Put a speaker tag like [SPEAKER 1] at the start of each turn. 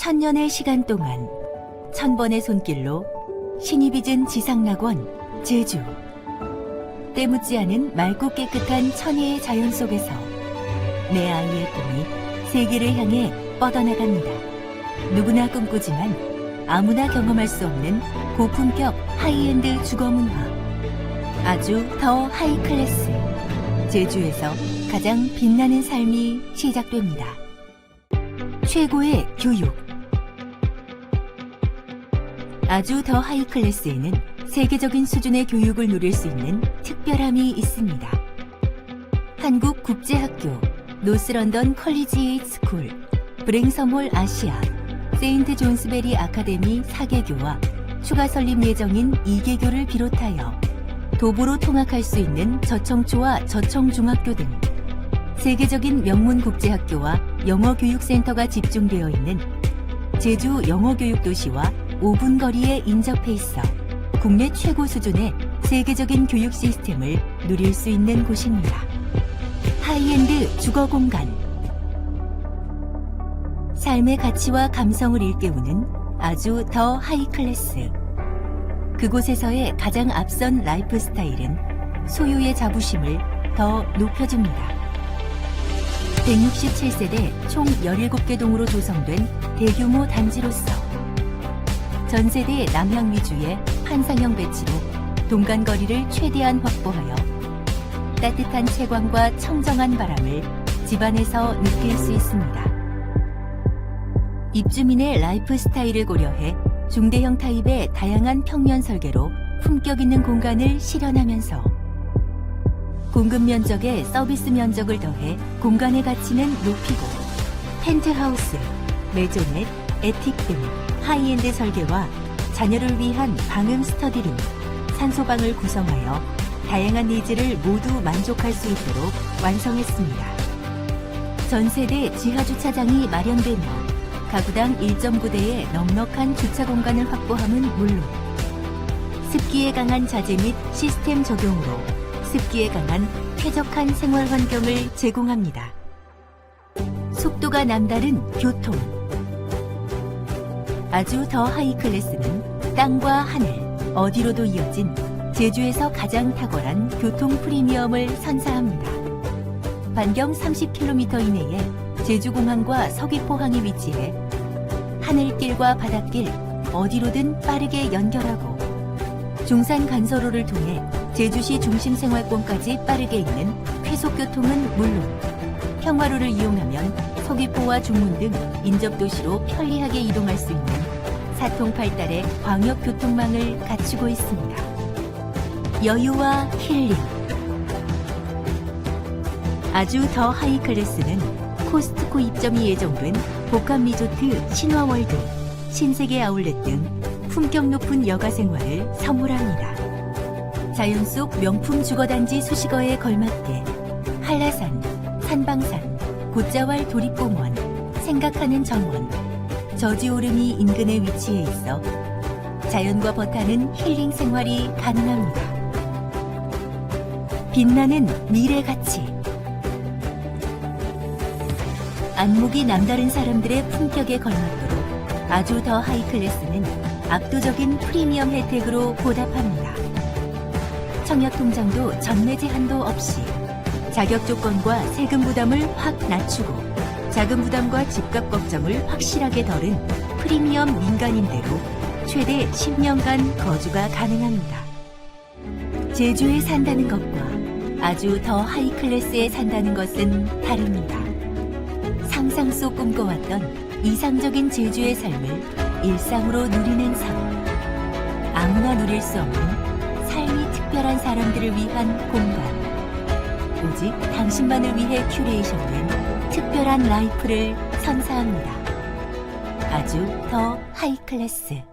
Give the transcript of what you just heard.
[SPEAKER 1] 천년의 시간 동안 천번의 손길로 신이 빚은 지상낙원 제주 때묻지 않은 맑고 깨끗한 천혜의 자연 속에서 내 아이의 꿈이 세계를 향해 뻗어나갑니다. 누구나 꿈꾸지만 아무나 경험할 수 없는 고품격 하이엔드 주거 문화 아주 더 하이 클래스 제주에서 가장 빛나는 삶이 시작됩니다. 최고의 교육 아주 더 하이 클래스에는 세계적인 수준의 교육을 누릴 수 있는 특별함이 있습니다. 한국 국제학교, 노스런던 컬리지에이트 스쿨, 브랭섬홀 아시아, 세인트 존스베리 아카데미 4개교와 추가 설립 예정인 2개교를 비롯하여 도보로 통학할 수 있는 저청초와 저청중학교 등 세계적인 명문 국제학교와 영어교육센터가 집중되어 있는 제주 영어교육도시와 5분 거리에 인접해 있어 국내 최고 수준의 세계적인 교육 시스템을 누릴 수 있는 곳입니다. 하이엔드 주거 공간. 삶의 가치와 감성을 일깨우는 아주 더 하이 클래스. 그곳에서의 가장 앞선 라이프 스타일은 소유의 자부심을 더 높여줍니다. 167세대 총 17개 동으로 조성된 대규모 단지로서 전 세대 남향 위주의 환상형 배치로 동간거리를 최대한 확보하여 따뜻한 채광과 청정한 바람을 집안에서 느낄 수 있습니다. 입주민의 라이프 스타일을 고려해 중대형 타입의 다양한 평면 설계로 품격 있는 공간을 실현하면서 공급 면적에 서비스 면적을 더해 공간의 가치는 높이고 펜트하우스, 메조넷, 에틱 등 하이엔드 설계와 자녀를 위한 방음 스터디룸, 산소방을 구성하여 다양한 니즈를 모두 만족할 수 있도록 완성했습니다. 전 세대 지하 주차장이 마련되며 가구당 1.9대의 넉넉한 주차 공간을 확보함은 물론 습기에 강한 자재 및 시스템 적용으로 습기에 강한 쾌적한 생활 환경을 제공합니다. 속도가 남다른 교통. 아주 더 하이 클래스는 땅과 하늘, 어디로도 이어진 제주에서 가장 탁월한 교통 프리미엄을 선사합니다. 반경 30km 이내에 제주공항과 서귀포항이 위치해 하늘길과 바닷길 어디로든 빠르게 연결하고 중산 간서로를 통해 제주시 중심 생활권까지 빠르게 있는 쾌속교통은 물론 평화로를 이용하면 서귀포와 중문 등 인접도시로 편리하게 이동할 수 있는 사통팔달의 광역교통망을 갖추고 있습니다. 여유와 힐링 아주 더 하이 클래스는 코스트코 입점이 예정된 복합 리조트 신화월드, 신세계 아울렛 등 품격 높은 여가 생활을 선물합니다. 자연 속 명품 주거단지 수식어에 걸맞게 한라산, 산방산, 곶자왈 도립공원, 생각하는 정원, 저지오름이 인근에 위치해 있어 자연과 버타는 힐링 생활이 가능합니다. 빛나는 미래 가치. 안목이 남다른 사람들의 품격에 걸맞도록 아주 더 하이 클래스는 압도적인 프리미엄 혜택으로 보답합니다. 청약 통장도 전매 제한도 없이 자격 조건과 세금 부담을 확 낮추고 자금 부담과 집값 걱정을 확실하게 덜은 프리미엄 민간임대로 최대 10년간 거주가 가능합니다. 제주에 산다는 것과 아주 더 하이 클래스에 산다는 것은 다릅니다. 상상 속 꿈꿔왔던 이상적인 제주의 삶을 일상으로 누리는 삶. 아무나 누릴 수 없는 삶이 특별한 사람들을 위한 공간. 오직 당신만을 위해 큐레이션된 특별한 라이프를 선사합니다. 아주 더 하이 클래스.